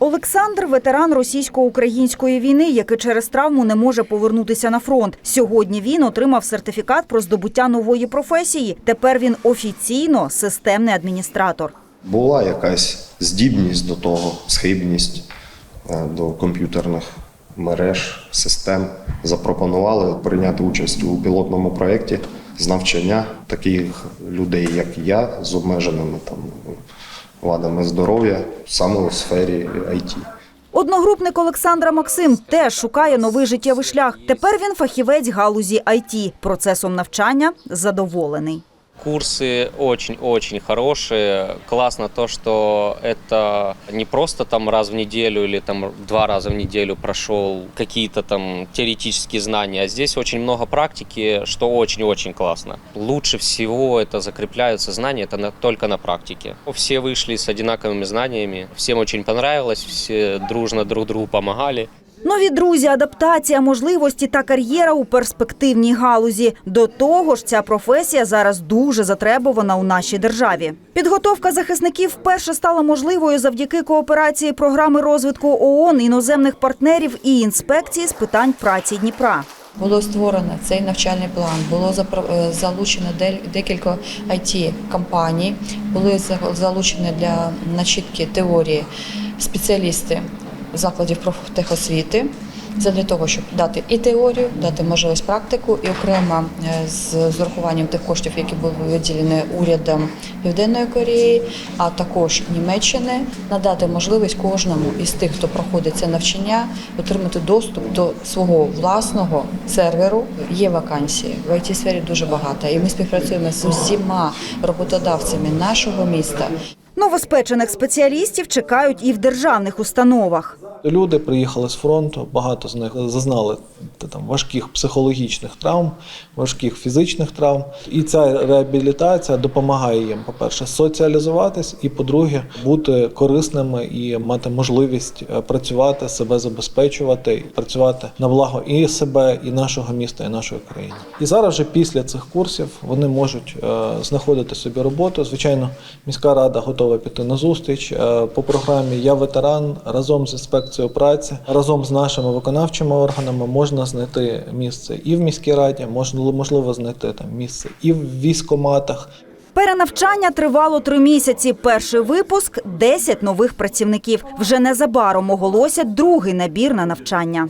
Олександр ветеран російсько-української війни, який через травму не може повернутися на фронт. Сьогодні він отримав сертифікат про здобуття нової професії. Тепер він офіційно системний адміністратор. Була якась здібність до того, схибність е, до комп'ютерних мереж, систем. Запропонували прийняти участь у пілотному проєкті з навчання таких людей, як я, з обмеженими там вадами здоров'я саме у сфері IT. Одногрупник Олександра Максим теж шукає новий життєвий шлях. Тепер він фахівець галузі IT. Процесом навчання задоволений. Курсы очень-очень хорошие. Классно то, что это не просто там раз в неделю или там два раза в неделю прошел какие-то там теоретические знания, а здесь очень много практики, что очень-очень классно. Лучше всего это закрепляются знания, это на- только на практике. Все вышли с одинаковыми знаниями, всем очень понравилось, все дружно друг другу помогали. Нові друзі, адаптація, можливості та кар'єра у перспективній галузі. До того ж, ця професія зараз дуже затребувана у нашій державі. Підготовка захисників вперше стала можливою завдяки кооперації програми розвитку ООН, іноземних партнерів і інспекції з питань праці Дніпра. Було створено цей навчальний план, було е, залучено декілька it компаній, були за- залучені для начітки теорії спеціалісти закладів профтехосвіти. Це для того, щоб дати і теорію, дати можливість практику, і окремо е, з, з урахуванням тих коштів, які були виділені урядом Південної Кореї, а також Німеччини, надати можливість кожному із тих, хто проходить це навчання, отримати доступ до свого власного серверу. Є вакансії в it сфері дуже багато, і ми співпрацюємо з усіма роботодавцями нашого міста. Новоспечених спеціалістів чекають і в державних установах. Люди приїхали з фронту, багато з них зазнали там важких психологічних травм, важких фізичних травм. І ця реабілітація допомагає їм, по-перше, соціалізуватись, і по-друге, бути корисними і мати можливість е, працювати, себе забезпечувати, працювати на благо і себе, і нашого міста, і нашої країни. І зараз вже після цих курсів вони можуть е, знаходити собі роботу. Звичайно, міська рада готова піти на зустріч е, по програмі Я ветеран разом з інспекцією праці, разом з нашими виконавчими органами можна знайти місце і в міській раді, можливо знайти там місце і в військоматах. Перенавчання тривало три місяці. Перший випуск 10 нових працівників. Вже незабаром оголосять другий набір на навчання.